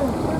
좀 어.